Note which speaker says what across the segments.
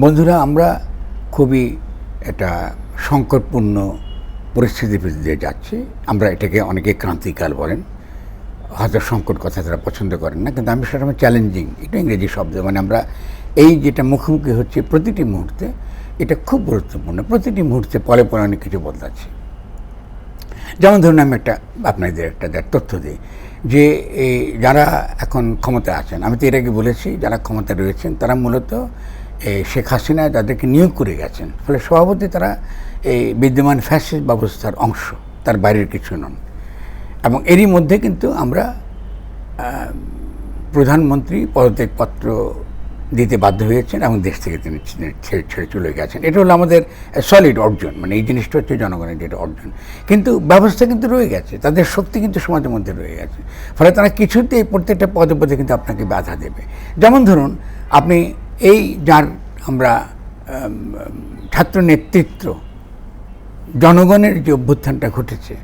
Speaker 1: বন্ধুরা, আমরা খুবই একটা সংকটপূর্ণ পরিস্থিতির দিয়ে যাচ্ছি। আমরা এটাকে অনেকে ক্রান্তিকাল বলেন। হয়তো সংকট কথা তারা পছন্দ করেন না, কিন্তু আমি সেটা চ্যালেঞ্জিং এটা ইংরেজি শব্দ। মানে আমরা এই যেটা মুখোমুখি হচ্ছে প্রতিটি মুহূর্তে, এটা খুব গুরুত্বপূর্ণ। প্রতিটি মুহূর্তে পরে পরে অনেক কিছু বদলাচ্ছে। যেমন ধরুন, আমি একটা, আপনাদের একটা তথ্য দিই যে যারা এখন ক্ষমতা আছেন, আমি তো এর আগে বলেছি, যারা ক্ষমতায় রয়েছেন, তারা মূলত শেখ হাসিনা তাদেরকে নিয়োগ করে গেছেন। ফলে সভাপতি তারা এই বিদ্যমান ফ্যাসিস্ট ব্যবস্থার অংশ, তার বাইরের কিছু নন। এবং এরই মধ্যে কিন্তু আমরা প্রধানমন্ত্রী পদত্যাগপত্র দিতে বাধ্য হয়েছেন এবং দেশ থেকে তিনি ছেড়ে ছেড়ে চলে গেছেন। এটা হলো আমাদের সলিড অর্জন মানে এই জিনিসটা হচ্ছে জনগণের যেটা অর্জন। কিন্তু ব্যবস্থা কিন্তু রয়ে গেছে, তাদের শক্তি কিন্তু সমাজের মধ্যে রয়ে গেছে। ফলে তারা কিছুতেই প্রত্যেকটা পদে পদে কিন্তু আপনাকে বাধা দেবে। যেমন ধরুন, আপনি এই যার আমরা আম, ছাত্র নেতৃত্ব জনগণের যে অভ্যুত্থানটা ঘটেছে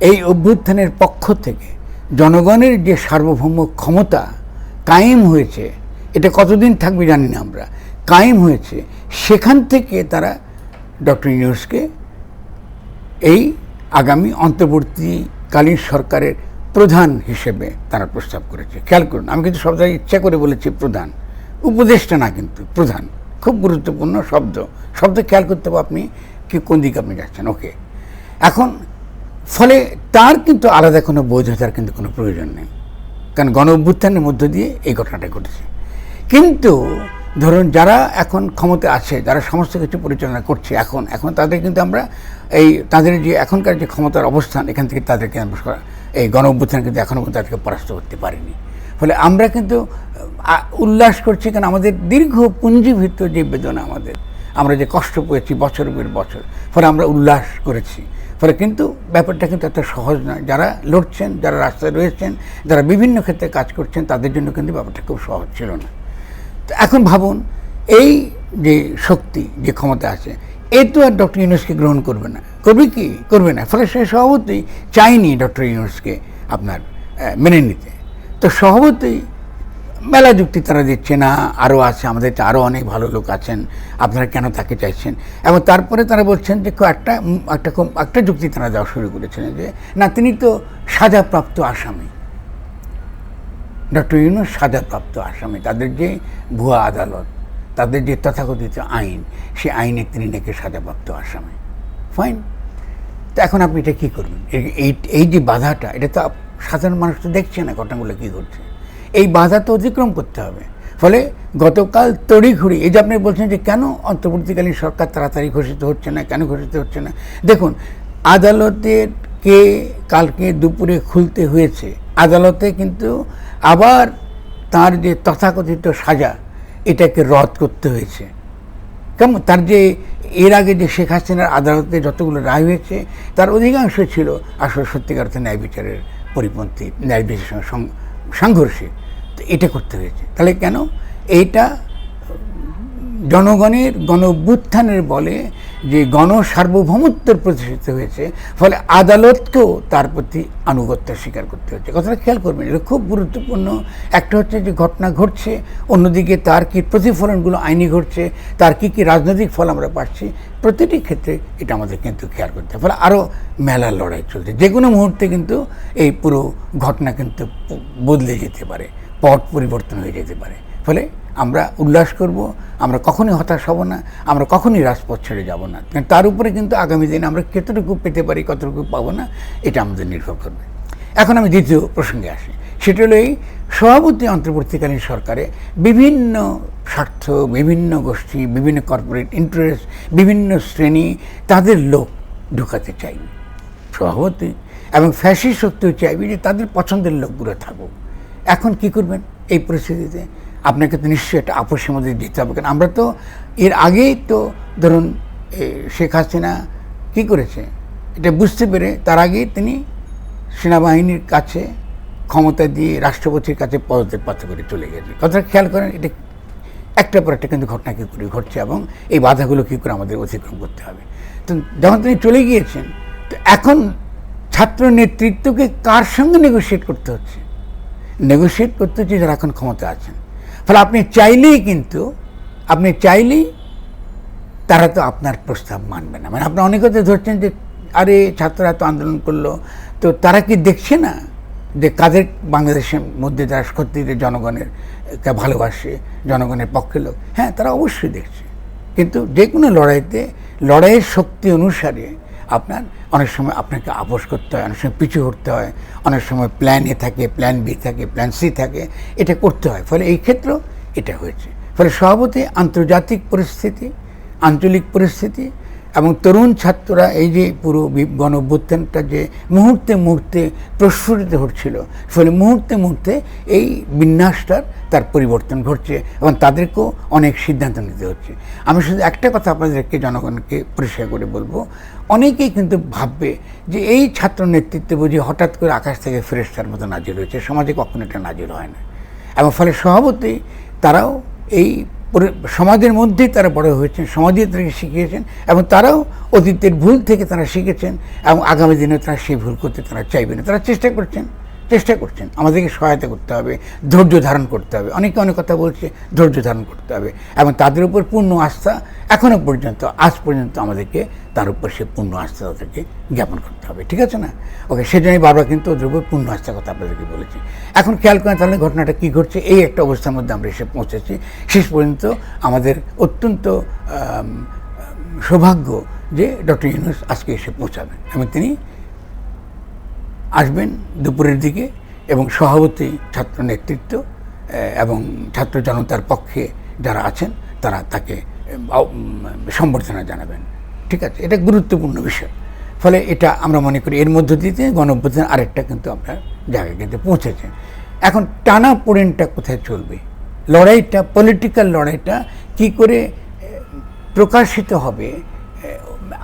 Speaker 1: এই অভ্যুত্থানের পক্ষ থেকে জনগণের যে সার্বভৌম ক্ষমতা কায়েম হয়েছে এটা কতদিন থাকবে জানি না আমরা কায়েম হয়েছে সেখান থেকে তারা ডক্টর ইউনুসকে এই আগামী অন্তর্বর্তীকালীন সরকারের প্রধান হিসেবে তারা প্রস্তাব করেছে। খেয়াল করুন আমি কিন্তু শব্দ ইচ্ছা করে বলেছি প্রধান। উপদেষ্টা না কিন্তু, প্রধান। খুব গুরুত্বপূর্ণ শব্দ। শব্দ খেয়াল করতে হবে আপনি কি কোন দিকে আপনি যাচ্ছেন। ওকে। এখন, ফলে তার কিন্তু আলাদা কোনো বৈধতার কিন্তু কোনো প্রয়োজন নেই। কারণ গণ অভ্যুত্থানের মধ্য দিয়ে এই ঘটনাটা ঘটেছে। কিন্তু ধরুন যারা এখন ক্ষমতা আছে, যারা সমস্ত কিছু পরিচালনা করছে এখন এখন তাদের কিন্তু আমরা এই, তাদের যে এখনকার যে ক্ষমতার অবস্থান, এখান থেকে তাদেরকে এই গণ অভ্যুত্থান কিন্তু এখনও তাদেরকে পরাস্ত করতে পারিনি। ফলে আমরা কিন্তু উল্লাস করছি কারণ আমাদের দীর্ঘ পুঞ্জীভূত যে বেদনা আমাদের, আমরা যে কষ্ট পেয়েছি বছর পর বছর, ফলে আমরা উল্লাস করেছি। ফলে কিন্তু ব্যাপারটা কিন্তু এত সহজ নয়। যারা লড়ছেন, যারা রাস্তায় রয়েছেন, যারা বিভিন্ন ক্ষেত্রে কাজ করছেন, তাদের জন্য কিন্তু ব্যাপারটা খুব সহজ ছিল না। তো এখন ভাবুন, এই যে শক্তি যে ক্ষমতা আছে, এ তো আর ডক্টর ইউনুসকে গ্রহণ করবে না। করবে কি? করবে না। ফলে সে সভাপতি চায়নি ডক্টর ইউনুসকে আপনার মেনে নিতে। তো সভাপতি মেলা যুক্তি তারা দিচ্ছে না আরও আছে, আমাদের আরও অনেক ভালো লোক আছেন, আপনারা কেন তাকে চাইছেন? এবং তারপরে তারা বলছেন যে একটা একটা একটা যুক্তি তারা দেওয়া শুরু করেছিলেন যে, না, তিনি তো সাজাপ্রাপ্ত আসামি। ডক্টর ইউনুস সাজাপ্রাপ্ত আসামি, তাদের যে ভুয়া আদালত, তাদের যে তথাকথিত আইন, সে আইনে তিনি নাকি সাজাপ্রাপ্ত আসামি। ফাইন তো এখন আপনি এটা কী করবেন? এই- এই যে বাধাটা, এটা তো সাধারণ মানুষ তো দেখছে না ঘটনাগুলো কী ঘটছে। এই বাধা তো অতিক্রম করতে হবে। ফলে গতকাল তড়িঘড়ি, এই যে আপনি বলছেন যে কেন অন্তর্বর্তীকালীন সরকার তাড়াতাড়ি ঘোষিত হচ্ছে না, কেন ঘোষিত হচ্ছে না? দেখুন, আদালতের কে কালকে দুপুরে খুলতে হয়েছে, আদালতে কিন্তু আবার তার যে তথাকথিত সাজা, এটাকে রদ করতে হয়েছে। কেমন? তার যে, এর আগে যে শেখ হাসিনার আদালতে যতগুলো রায় হয়েছে, তার অধিকাংশ ছিল আসলে সত্যিকার অর্থে ন্যায় বিচারের পরিপন্থী ন্যায় বিচারের সঙ্গে সং- তো এটা করতে হয়েছে। তাহলে কেন? এইটা জনগণের গণ অভ্যুত্থানের বলে যে গণ সার্বভৌমত্বের প্রতিষ্ঠিত হয়েছে, ফলে আদালতকেও তার প্রতি আনুগত্য স্বীকার করতে হচ্ছে। কথাটা খেয়াল করবেন, এটা খুব গুরুত্বপূর্ণ। একটা হচ্ছে যে ঘটনা ঘটছে, অন্যদিকে তার কি প্রতিফলনগুলো আইনি ঘটছে, তার কি কি রাজনৈতিক ফল আমরা পাচ্ছি, প্রতিটি ক্ষেত্রে এটা আমাদের কিন্তু খেয়াল করতে হবে। ফলে আরও মেলার লড়াই চলছে। যে কোনো মুহূর্তে কিন্তু এই পুরো ঘটনা কিন্তু বদলে যেতে পারে, পট পরিবর্তন হয়ে যেতে পারে। ফলে আমরা উল্লাস করব, আমরা কখনই হতাশ হব না, আমরা কখনই রাজপথ ছেড়ে যাব না। তার উপরে কিন্তু আগামী দিনে আমরা কতটুকু পেতে পারি, কতটুকু পাবো না, এটা আমাদের নির্ভর করবে। এখন আমি দ্বিতীয় প্রসঙ্গে আসি। সেটা হলো এই সভাপতি অন্তর্বর্তীকালীন সরকারে বিভিন্ন স্বার্থ, বিভিন্ন গোষ্ঠী, বিভিন্ন কর্পোরেট ইন্টারেস্ট বিভিন্ন শ্রেণি, তাদের লোক ঢুকাতে চাইবে সভাপতি এবং ফ্যাসি শক্তিও চাইবে যে তাদের পছন্দের লোকগুলো থাকুক। এখন কি করবেন এই পরিস্থিতিতে? আপনাকে তো নিশ্চয়ই একটা আপোষের মধ্যে দিতে হবে। কারণ আমরা তো এর আগেই তো ধরুন শেখ হাসিনা কী করেছে? এটা বুঝতে পেরে তার আগেই তিনি সেনাবাহিনীর কাছে ক্ষমতা দিয়ে রাষ্ট্রপতির কাছে পদত্যাগ পাত্র করে চলে গেছে। কথাটা খেয়াল করেন, এটা একটার পর একটা কিন্তু ঘটনা কী করে ঘটছে এবং এই বাধাগুলো কী করে আমাদের অতিক্রম করতে হবে। তো যখন তিনি চলে গিয়েছেন, তো এখন ছাত্র নেতৃত্বকে কার সঙ্গে নেগোশিয়েট করতে হচ্ছে? নেগোশিয়েট করতে হচ্ছে যারা এখন ক্ষমতা আছেন। ফলে আপনি চাইলেই কিন্তু, আপনি চাইলেই তারা তো আপনার প্রস্তাব মানবে না। মানে আপনি অনেক কথা ধরছেন যে, আরে ছাত্ররা তো আন্দোলন করল, তো তারা কি দেখছে না যে কাদের বাংলাদেশের মধ্যে যারা সত্যিতে জনগণের ভালোবাসে, জনগণের পক্ষে লোক? হ্যাঁ তারা অবশ্যই দেখছে। কিন্তু যে কোনো লড়াইতে, লড়াইয়ের শক্তি অনুসারে আপনার অনেক সময় আপনাকে আপোষ করতে হয়, অনেক সময় পিছু হটতে হয়, অনেক সময় প্ল্যান এ থাকে প্ল্যান বি থাকে প্ল্যান সি থাকে, এটা করতে হয়। ফলে এই ক্ষেত্রেও এটা হয়েছে। ফলে সভাপতি আন্তর্জাতিক পরিস্থিতি, আঞ্চলিক পরিস্থিতি এবং তরুণ ছাত্ররা এই যে পুরো গণ অভ্যুত্থানটা যে মুহূর্তে মুহূর্তে প্রস্ফুটিত হচ্ছিল, ফলে মুহূর্তে মুহূর্তে এই বিন্যাসটার তার পরিবর্তন ঘটছে এবং তাদেরকেও অনেক সিদ্ধান্ত নিতে হচ্ছে। আমি শুধু একটা কথা আপনাদেরকে, জনগণকে পরিষ্কার করে বলব, অনেকেই কিন্তু ভাববে যে এই ছাত্র নেতৃত্বে বুঝি হঠাৎ করে আকাশ থেকে ফেরেস্তার মতো নাজির হয়েছে, সমাজে কখনো এটা নাজির হয় না। এবং ফলে স্বভাবতই তারাও এই সমাজের মধ্যেই তারা বড় হয়েছেন সমাজে তাদেরকে শিখিয়েছেন এবং তারাও অতীতের ভুল থেকে তারা শিখেছেন এবং আগামী দিনে তারা সেই ভুল করতে তারা চাইবে না। তারা চেষ্টা করছেন। চেষ্টা করছেন। আমাদেরকে সহায়তা করতে হবে, ধৈর্য ধারণ করতে হবে। অনেকে অনেক কথা বলছে, ধৈর্য ধারণ করতে হবে। এবং তাদের উপর পূর্ণ আস্থা এখনও পর্যন্ত, আজ পর্যন্ত আমাদেরকে তার উপর সে পূর্ণ আস্থা তাদেরকে জ্ঞাপন করতে হবে। ঠিক আছে না? ওকে, সেজন্যই বাবা কিন্তু ওদের উপর পূর্ণ আস্থার কথা আপনাদেরকে বলেছি। এখন খেয়াল করেন তাহলে ঘটনাটা কী ঘটছে। এই একটা অবস্থার মধ্যে আমরা এসে পৌঁছেছি। শেষ পর্যন্ত আমাদের অত্যন্ত সৌভাগ্য যে ডক্টর ইউনুস আজকে এসে পৌঁছাবেন। এবং তিনি আসবেন দুপুরের দিকে এবং সভাপতি ছাত্র নেতৃত্ব এবং ছাত্র জনতার পক্ষে যারা আছেন, তারা তাকে সম্বর্ধনা জানাবেন। ঠিক আছে? এটা গুরুত্বপূর্ণ বিষয়। ফলে এটা আমরা মনে করি এর মধ্য দিয়ে গণঅভ্যুত্থান আরেকটা কিন্তু আপনার জায়গায় কিন্তু পৌঁছেছে। এখন টানা পোড়েনটা কোথায় চলবে? লড়াইটা পলিটিক্যাল লড়াইটা কি করে প্রকাশিত হবে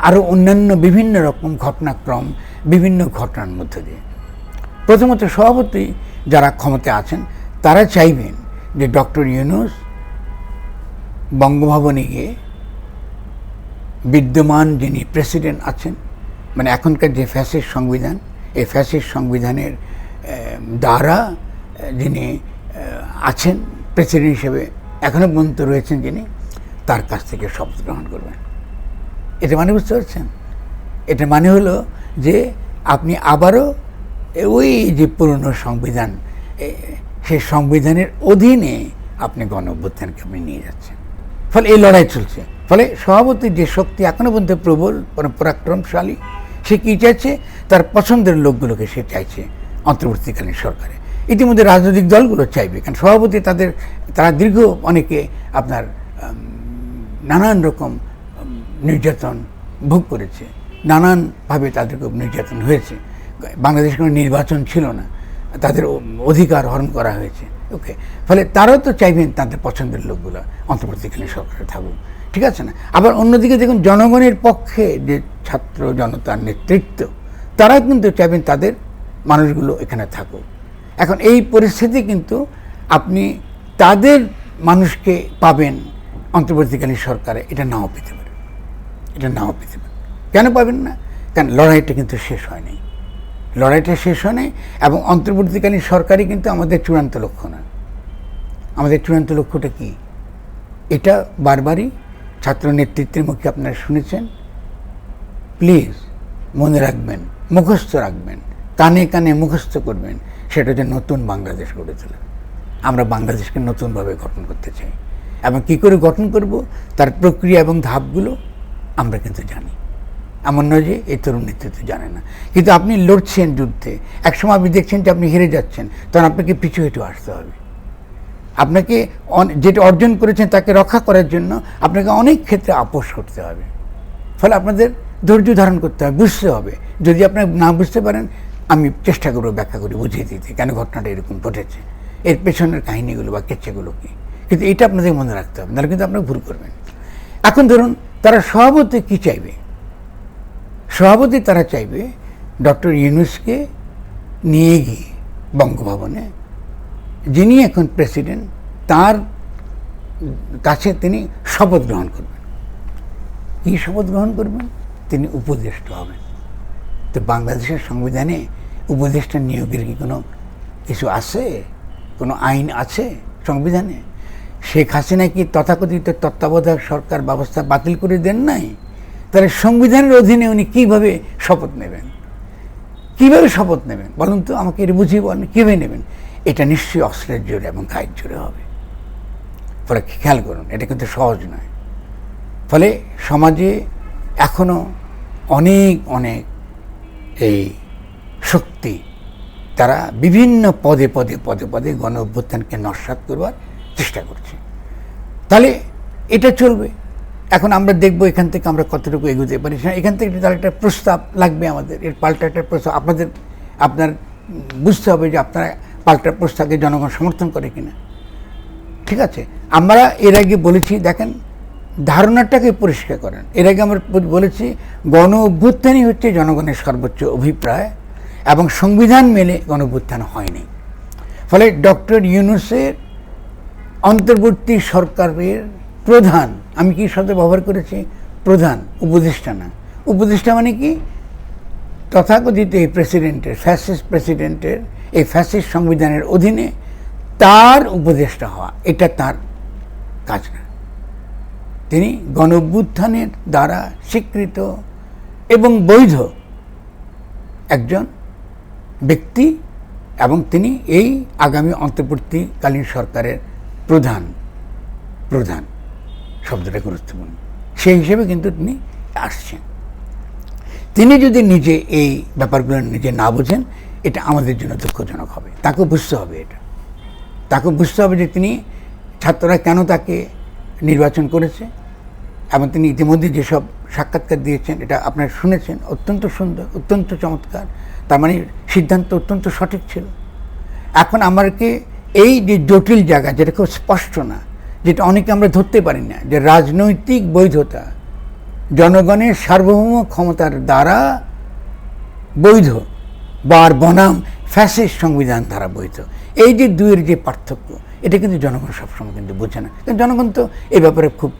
Speaker 1: আরও অন্যান্য বিভিন্ন রকম ঘটনাক্রম, বিভিন্ন ঘটনার মধ্য দিয়ে। প্রথমত সভাপতি যারা ক্ষমতায় আছেন, তারা চাইবেন যে ডক্টর ইউনুস বঙ্গভবনে গিয়ে বিদ্যমান যিনি প্রেসিডেন্ট আছেন মানে এখনকার যে ফ্যাসিস্ট সংবিধান, এই ফ্যাসিস্ট সংবিধানের দ্বারা যিনি আছেন, প্রেসিডেন্ট হিসেবে এখনও পর্যন্ত রয়েছেন যিনি তার কাছ থেকে শপথ গ্রহণ করবেন। এটা মানে বুঝতে পারছেন? এটা মানে হলো যে আপনি আবারও ওই যে পুরনো সংবিধান সেই সংবিধানের অধীনে আপনি গণ অভ্যুত্থানকে আপনি নিয়ে যাচ্ছেন। ফলে এই লড়াই চলছে। ফলে সভাপতির যে শক্তি এখনও পর্যন্ত প্রবল, পরা- পরাক্রমশালী, সে কী চাইছে? তার পছন্দের লোকগুলোকে সে চাইছে অন্তর্বর্তীকালীন সরকারে। ইতিমধ্যে রাজনৈতিক দলগুলো চাইবে, কারণ সভাপতি তাদের, তারা দীর্ঘ অনেকে আপনার নানান রকম নির্যাতন ভোগ করেছে। নানানভাবে তাদের খুব নির্যাতন হয়েছে। বাংলাদেশ কোনো নির্বাচন ছিল না। তাদের অধিকার হরণ করা হয়েছে। ওকে? ফলে তারাও তো চাইবেন তাদের পছন্দের লোকগুলো অন্তর্বর্তীকালীন সরকারে থাকুক। ঠিক আছে না? আবার অন্যদিকে দেখুন, জনগণের পক্ষে যে ছাত্র জনতার নেতৃত্ব তারা কিন্তু চাইবেন তাদের মানুষগুলো এখানে থাকুক। এখন এই পরিস্থিতি কিন্তু আপনি তাদের মানুষকে পাবেন অন্তর্বর্তীকালীন সরকারে, এটা নাও পেতে এটা নাও পেতে পারে কেন পাবেন না? কারণ লড়াইটা কিন্তু শেষ হয়নি। লড়াইটা শেষ হয়নি এবং অন্তর্বর্তীকালীন সরকারই কিন্তু আমাদের চূড়ান্ত লক্ষ্য না আমাদের চূড়ান্ত লক্ষ্যটা কি? এটা বারবারই ছাত্র নেতৃত্বের মুখে আপনারা শুনেছেন। প্লিজ মনে রাখবেন, মুখস্থ রাখবেন, কানে কানে মুখস্থ করবেন, সেটা হচ্ছে নতুন বাংলাদেশ গড়ে তোলা। আমরা বাংলাদেশকে নতুনভাবে গঠন করতে চাই। এবং কী করে গঠন করব? তার প্রক্রিয়া এবং ধাপগুলো আমরা কিন্তু জানি। এমন নয় যে এই তরুণ নেতৃত্ব জানে না। কিন্তু আপনি লড়ছেন যুদ্ধে, একসময় আপনি দেখছেন যে আপনি হেরে যাচ্ছেন, তখন আপনাকে পিছু হেঁটে আসতে হবে। আপনাকে যেটা অর্জন করেছেন তাকে রক্ষা করার জন্য আপনাকে অনেক ক্ষেত্রে আপোষ করতে হবে। ফলে আপনাদের ধৈর্য ধারণ করতে হবে, বুঝতে হবে। যদি আপনারা না বুঝতে পারেন, আমি চেষ্টা করব, ব্যাখ্যা করে, বুঝিয়ে দিতে, কেন ঘটনাটা এরকম ঘটেছে। এর পেছনের কাহিনীগুলো বা কেচ্ছেগুলো কী? কিন্তু এটা আপনাদের মনে রাখতে হবে, নাহলে কিন্তু আপনারা ভুল করবেন। এখন ধরুন তারা সভাপতি কী চাইবে? সভাপতি তারা চাইবে ডক্টর ইউনুসকে নিয়ে গিয়ে বঙ্গভবনে, যিনি এখন প্রেসিডেন্ট, তার কাছে তিনি শপথ গ্রহণ করবেন। কী শপথ গ্রহণ করবেন? তিনি উপদেষ্টা হবেন। তো বাংলাদেশের সংবিধানে উপদেষ্টা নিয়োগের কি কোনো কিছু আছে? কোনো আইন আছে সংবিধানে? শেখ হাসিনা কি তথাকথিত তত্ত্বাবধায়ক সরকার ব্যবস্থা বাতিল করে দেন নাই? তাহলে সংবিধানের অধীনে উনি কীভাবে শপথ নেবেন? কীভাবে শপথ নেবেন? বলুন তো, আমাকে এটা বুঝিয়ে বলেন, কীভাবে নেবেন? এটা নিশ্চয়ই অস্ত্রের জোরে এবং গায়ের জোরে হবে। ফলে খেয়াল করুন, এটা কিন্তু সহজ নয়। ফলে সমাজে এখনও অনেক অনেক এই শক্তি, তারা বিভিন্ন পদে পদে পদে পদে গণ অভ্যুত্থানকে নস্বাত করবার চেষ্টা করছে। তাহলে এটা চলবে। এখন আমরা দেখব এখান থেকে আমরা কতটুকু এগোতে পারি। এখান থেকে তার একটা প্রস্তাব লাগবে আমাদের। এর পাল্টা একটা প্রস্তাব আপনাদের, আপনার বুঝতে হবে যে আপনারা পাল্টা প্রস্তাবকে জনগণ সমর্থন করে কিনা। ঠিক আছে? আমরা এর আগে বলেছি, দেখেন, ধারণাটাকে পরিষ্কার করেন। এর আগে আমরা বলেছি, গণ অভ্যুত্থানই হচ্ছে জনগণের সর্বোচ্চ অভিপ্রায় এবং সংবিধান মেনে গণ অভ্যুত্থান হয়নি। ফলে ডক্টর ইউনুসের অন্তর্বর্তী সরকারের প্রধান, আমি কি শব্দ ব্যবহার করেছি? প্রধান, উপদেষ্টা না। উপদেষ্টা মানে কি? তথাকথিত এই প্রেসিডেন্টের, ফ্যাসিস্ট প্রেসিডেন্টের, এই ফ্যাসিস্ট সংবিধানের অধীনে তার উপদেষ্টা হওয়া, এটা তার কাজ না। তিনি গণভ্যুত্থানের দ্বারা স্বীকৃত এবং বৈধ একজন ব্যক্তি এবং তিনি এই আগামী অন্তর্বর্তীকালীন সরকারের প্রধান প্রধান শব্দটা গুরুত্বপূর্ণ। সেই হিসেবে কিন্তু তিনি আসছেন। তিনি যদি নিজে এই ব্যাপারগুলো নিজে না বোঝেন, এটা আমাদের জন্য দুঃখজনক হবে। তাকে বুঝতে হবে এটা। তাকে বুঝতে হবে যে তিনি ছাত্ররা কেন তাকে নির্বাচন করেছে এবং তিনি ইতিমধ্যে যেসব সাক্ষাৎকার দিয়েছেন, এটা আপনারা শুনেছেন, অত্যন্ত সুন্দর, অত্যন্ত চমৎকার। তার মানে সিদ্ধান্ত অত্যন্ত সঠিক ছিল। এখন আমাকে এই যে জটিল জায়গা, যেটা খুব স্পষ্ট না, যেটা অনেকে আমরা ধরতে পারি না, যে রাজনৈতিক বৈধতা জনগণের সার্বভৌম ক্ষমতার দ্বারা বৈধ, বার বনাম ফ্যাসিস্ট সংবিধান দ্বারা বৈধ। এই যে দুইয়ের যে পার্থক্য, এটা কিন্তু জনগণ সবসময় কিন্তু বোঝে না। কিন্তু জনগণ তো এই ব্যাপারে খুব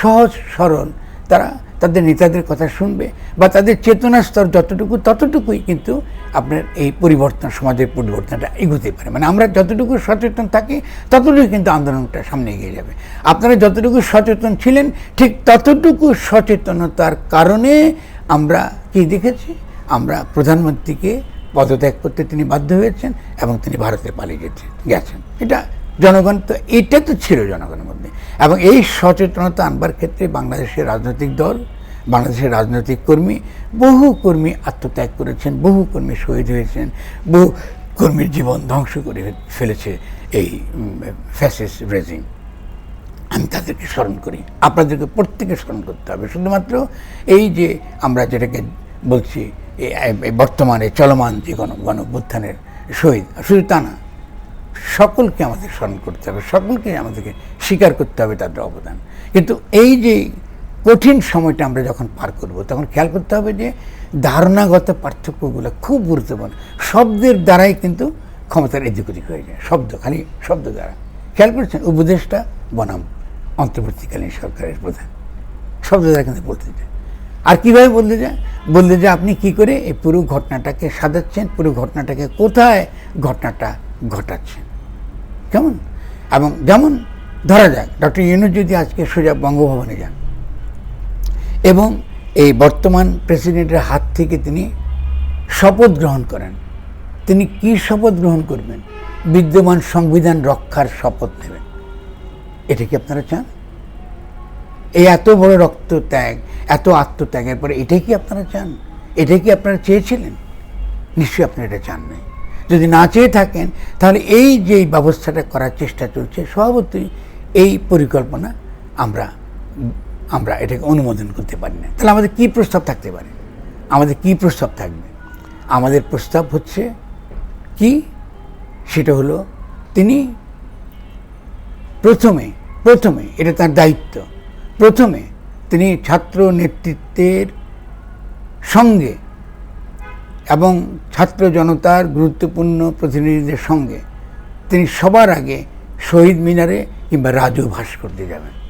Speaker 1: সহজ, সরল, তারা তাদের নেতাদের কথা শুনবে বা তাদের চেতনা স্তর যতটুকু, ততটুকুই কিন্তু আপনার এই পরিবর্তন, সমাজের পরিবর্তনটা এগোতে পারে। মানে আমরা যতটুকু সচেতন থাকি ততটুকু কিন্তু আন্দোলনটা সামনে এগিয়ে যাবে। আপনারা যতটুকু সচেতন ছিলেন, ঠিক ততটুকু সচেতনতার কারণে আমরা কি দেখেছি? আমরা প্রধানমন্ত্রীকে পদত্যাগ করতে তিনি বাধ্য হয়েছেন এবং তিনি ভারতে পালিয়ে গেছেন গেছেন। এটা জনগণ তো এটা তো ছিল জনগণের মধ্যে। এবং এই সচেতনতা আনবার ক্ষেত্রে বাংলাদেশের রাজনৈতিক দল বাংলাদেশের রাজনৈতিক কর্মী, বহু কর্মী আত্মত্যাগ করেছেন, বহু কর্মী শহীদ হয়েছেন, বহু কর্মীর জীবন ধ্বংস করে ফেলেছে এই ফ্যাসিস রেজিং আমি তাদেরকে স্মরণ করি। আপনাদেরকে প্রত্যেকে স্মরণ করতে হবে। শুধুমাত্র এই যে আমরা যেটাকে বলছি বর্তমানে চলমান যে গণ গণ শহীদ, শুধু তা না, সকলকে আমাদের স্মরণ করতে হবে। সকলকে আমাদেরকে স্বীকার করতে হবে তাদের অবদান। কিন্তু এই যে কঠিন সময়টা আমরা যখন পার করব, তখন খেয়াল করতে হবে যে ধারণাগত পার্থক্যগুলো খুব গুরুত্বপূর্ণ। শব্দের দ্বারাই কিন্তু ক্ষমতার এদিক ওদিক হয়ে যায়। শব্দ, খালি শব্দ দ্বারা। খেয়াল করেছেন? উপদেশটা বনাম, অন্তর্বর্তীকালীন সরকারের প্রধান। শব্দ দ্বারা কিন্তু বলতে যায় আর কীভাবে বলতে যায় বলতে যে আপনি কি করে এই পুরো ঘটনাটাকে সাজাচ্ছেন? পুরো ঘটনাটাকে কোথায় ঘটনাটা ঘটাচ্ছেন? কেমন? এবং যেমন ধরা যাক, ডক্টর ইউনুস যদি আজকে সোজা বঙ্গভবনে যান এবং এই বর্তমান প্রেসিডেন্টের হাত থেকে তিনি শপথ গ্রহণ করেন। তিনি কি শপথ গ্রহণ করবেন? বিদ্যমান সংবিধান রক্ষার শপথ নেবেন। এটা কি আপনারা চান? এই এত বড় রক্ত ত্যাগ এত আত্মত্যাগের পরে এটাই কি আপনারা চান? এটাই কি আপনারা চেয়েছিলেন? নিশ্চয়ই আপনারা এটা চান নাই। যদি না চেয়ে থাকেন, তাহলে এই যে ব্যবস্থাটা করার চেষ্টা চলছে স্বভাবতই এই পরিকল্পনা আমরা আমরা এটাকে অনুমোদন করতে পারি না। তাহলে আমাদের কী প্রস্তাব থাকতে পারে? আমাদের কি প্রস্তাব থাকবে? আমাদের প্রস্তাব হচ্ছে কি? সেটা হলো তিনি প্রথমে প্রথমে এটা তার দায়িত্ব। প্রথমে তিনি ছাত্র নেতৃত্বের সঙ্গে এবং ছাত্র জনতার গুরুত্বপূর্ণ প্রতিনিধিদের সঙ্গে তিনি সবার আগে শহীদ মিনারে কিংবা রাজু ভাস্কর্যে যাবেন।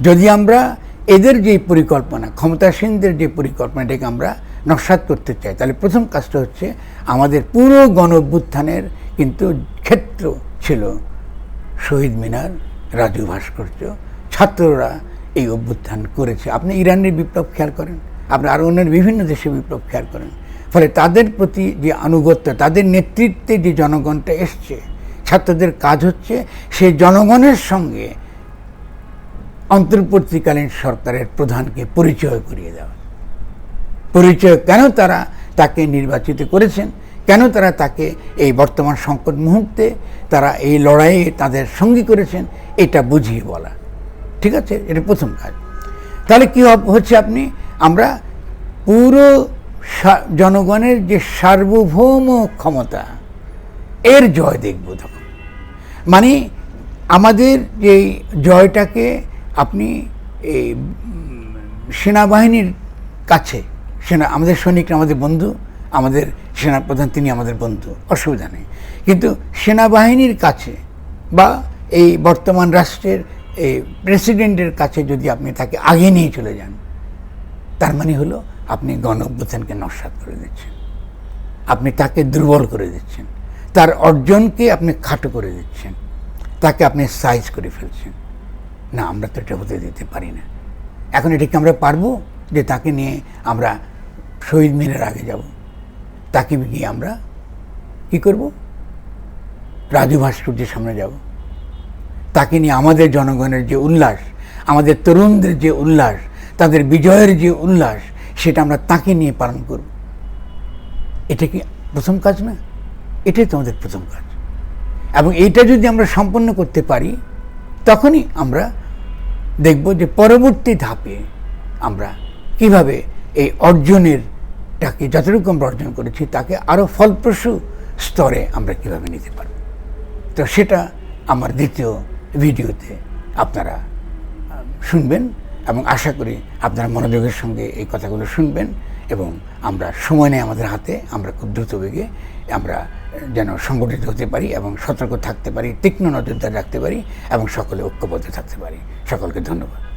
Speaker 1: যদি আমরা এদের যে পরিকল্পনা, ক্ষমতাসীনদের যে পরিকল্পনা, এটাকে আমরা নস্বাত করতে চাই, তাহলে প্রথম কাজটা হচ্ছে আমাদের পুরো গণ অভ্যুত্থানের কিন্তু ক্ষেত্র ছিল শহীদ মিনার, রাজু ভাস্কর্য, ছাত্ররা এই অভ্যুত্থান করেছে। আপনি ইরানের বিপ্লব খেয়াল করেন? আপনি আরও অন্যান্য বিভিন্ন দেশে বিপ্লব খেয়াল করেন? ফলে তাদের প্রতি যে আনুগত্য, তাদের নেতৃত্বে যে জনগণটা এসছে, ছাত্রদের কাজ হচ্ছে সেই জনগণের সঙ্গে অন্তর্বর্তীকালীন সরকারের প্রধানকে পরিচয় করিয়ে দেওয়া। পরিচয় কেন তারা তাকে নির্বাচিত করেছেন? কেন তারা তাকে এই বর্তমান সংকট মুহূর্তে তারা এই লড়াইয়ে তাদের সঙ্গী করেছেন? এটা বুঝিয়ে বলা। ঠিক আছে? এটা প্রথম কাজ। তাহলে কী হচ্ছে আপনি? আমরা পুরো জনগণের যে সার্বভৌম ক্ষমতা, এর জয় দেখব তখন। মানে আমাদের যে জয়টাকে আপনি এই সেনাবাহিনীর কাছে, সেনা, আমাদের সৈনিকরা আমাদের বন্ধু, আমাদের সেনাপ্রধান, তিনি আমাদের বন্ধু, অসুবিধা নেই। কিন্তু সেনাবাহিনীর কাছে বা এই বর্তমান রাষ্ট্রের এই প্রেসিডেন্টের কাছে যদি আপনি তাকে আগে নিয়ে চলে যান, তার মানে হলো আপনি গণ অভ্যুত্থানকে নস্বাত করে দিচ্ছেন। আপনি তাকে দুর্বল করে দিচ্ছেন। তার অর্জনকে আপনি খাটো করে দিচ্ছেন। তাকে আপনি সাইজ করে ফেলছেন। না, আমরা তো এটা হতে দিতে পারি না। এখন এটা কি আমরা পারব যে তাকে নিয়ে আমরা শহীদ মিনার আগে যাব? তাকে গিয়ে আমরা কি করব? রাজু ভাস্কর্যের সামনে যাব। তাকে নিয়ে আমাদের জনগণের যে উল্লাস, আমাদের তরুণদের যে উল্লাস, তাদের বিজয়ের যে উল্লাস, সেটা আমরা তাকে নিয়ে পালন করব। এটা কি প্রথম কাজ না? এটাই তো আমাদের প্রথম কাজ। এবং এটা যদি আমরা সম্পন্ন করতে পারি, তখনই আমরা দেখব যে পরবর্তী ধাপে আমরা কীভাবে এই অর্জনের টাকে যতটুকু আমরা অর্জন করেছি, তাকে আরও ফলপ্রসূ স্তরে আমরা কীভাবে নিতে পারব? তো সেটা আমার দ্বিতীয় ভিডিওতে আপনারা শুনবেন এবং আশা করি আপনারা মনোযোগের সঙ্গে এই কথাগুলো শুনবেন এবং আমরা সময় নেই আমাদের হাতে, আমরা খুব দ্রুত বেগে আমরা যেন সংগঠিত হতে পারি এবং সতর্ক থাকতে পারি, তীক্ষ্ণ নজরদার রাখতে পারি এবং সকলে ঐক্যবদ্ধ থাকতে পারি। সকলকে ধন্যবাদ।